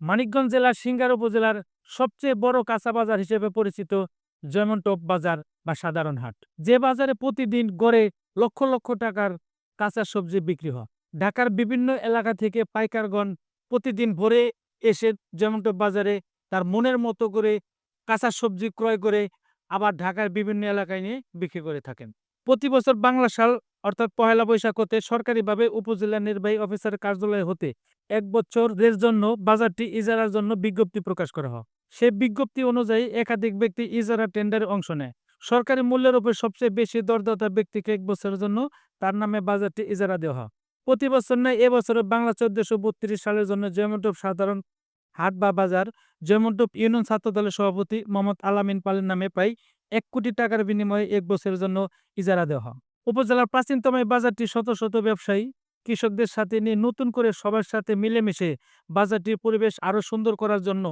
মানিকগঞ্জ জেলার সিঙ্গার উপজেলার সবচেয়ে বড় কাঁচা বাজার হিসেবে পরিচিত জয়মন্টপ বাজার বা সাধারণ হাট। যে বাজারে প্রতিদিন গড়ে লক্ষ লক্ষ টাকার কাঁচা সবজি বিক্রি হয়। ঢাকার বিভিন্ন এলাকা থেকে পাইকারগণ প্রতিদিন ভোরে এসে জয়মন্টপ বাজারে তার মনের মতো করে কাঁচা সবজি ক্রয় করে আবার ঢাকার বিভিন্ন এলাকায় নিয়ে বিক্রি করে থাকেন। প্রতি বছর বাংলা সাল অর্থাৎ পহেলা বৈশাখ হতে সরকারিভাবে উপজেলা নির্বাহী অফিসার কার্যালয় হতে এক বছরের জন্য বাজারটি ইজারার জন্য বিজ্ঞপ্তি প্রকাশ করা হয়। সে বিজ্ঞপ্তি অনুযায়ী একাধিক ব্যক্তি ইজারা টেন্ডারে অংশ নেয়। সরকারি মূল্যের উপর সবচেয়ে বেশি দরদাতা ব্যক্তিকে এক বছরের জন্য তার নামে বাজারটি ইজারা দেওয়া হয়। প্রতি বছর নয় এবছরে বাংলা চোদ্দশো বত্রিশ সালের জন্য জয়মন্টপ সাধারণ হাট বা বাজার, জয়মন্টপ ইউনিয়ন ছাত্র দলের সভাপতি মোহাম্মদ আলামিন পালের নামে প্রায় এক কোটি টাকার বিনিময়ে এক বছরের জন্য ইজারা দেওয়া হয়। উপজেলার প্রাচীনতম এই বাজারটি শত শত ব্যবসায়ী, কৃষকদের সাথে নিয়ে নতুন করে সবার সাথে মিলেমিশে বাজারটির পরিবেশ আরও সুন্দর করার জন্য।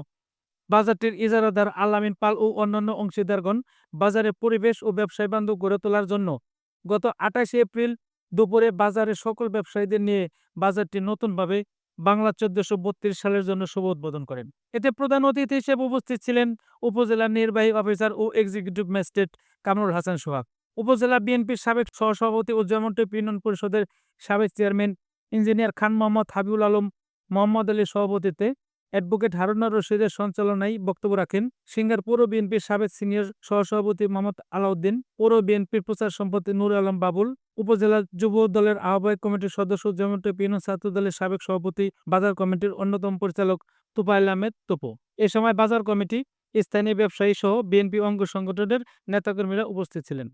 বাজারটির ইজারাদার আলামিন পাল ও অন্যান্য অংশীদারগণ বাজারে পরিবেশ ও ব্যবসায় বান্ধব গড়ে তোলার জন্য গত আঠাশে এপ্রিল দুপুরে বাজারের সকল ব্যবসায়ীদের নিয়ে বাজারটি নতুনভাবে বাংলা চোদ্দশো বত্রিশ সালের জন্য শুভ উদ্বোধন করেন। এতে প্রধান অতিথি হিসেবে উপস্থিত ছিলেন উপজেলা নির্বাহী অফিসার ও এক্সিকিউটিভ ম্যাজিস্ট্রেট কামরুল হাসান সোহাগ। উপজেলা বিএনপির সাবেক সহসভাপতি ও জয়মন্টপ ইউনিয়ন পরিষদের সাবেক চেয়ারম্যান ইঞ্জিনিয়ার খান মোহাম্মদ হাবিবুল আলম মোহাম্মদ আলীর সভাপতিত্বে অ্যাডভোকেট হারুনা রশিদের সঞ্চালনায় বক্তব্য রাখেন সিঙ্গার পৌর বিএনপির সাবেক সিনিয়র সহসভাপতি মোহাম্মদ আলাউদ্দিন, পৌর বিএনপির প্রচার সম্পত্তি নুর আলম বাবুল, উপজেলা যুব দলের আহ্বায়ক কমিটির সদস্য জয়মন্টপ ইউনিয়ন ছাত্র দলের সাবেক সভাপতি বাজার কমিটির অন্যতম পরিচালক তুফাইল আহমেদ তোপো। এ সময় বাজার কমিটি, স্থানীয় ব্যবসায়ী সহ বিএনপি অঙ্গ সংগঠনের নেতাকর্মীরা উপস্থিত ছিলেন।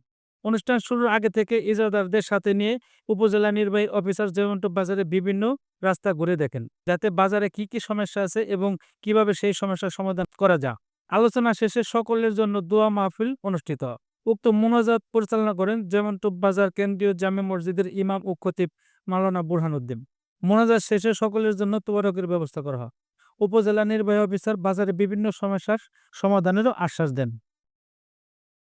অনুষ্ঠান শুরুর আগে থেকে ইজারাদারদের সাথে নিয়ে উপজেলা নির্বাহী অফিসার জয়মন্টপ বাজারে বিভিন্ন রাস্তা ঘুরে দেখেন। যাতে বাজারে কি কি সমস্যা আছে এবং কীভাবে সেই সমস্যার সমাধান করা যায়। আলোচনা শেষে সকলের জন্য দোয়া মাহফিল অনুষ্ঠিত। উক্ত মোনাজাত পরিচালনা করেন জয়মন্টপ বাজার কেন্দ্রীয় জামে মসজিদের ইমাম ও খতিব মাওলানা বুরহানুদ্দিন মোনাজাত শেষে সকলের জন্য তোয়ারকের ব্যবস্থা করা হয়। উপজেলা নির্বাহী অফিসার বাজারে বিভিন্ন সমস্যার সমাধানেরও আশ্বাস দেন।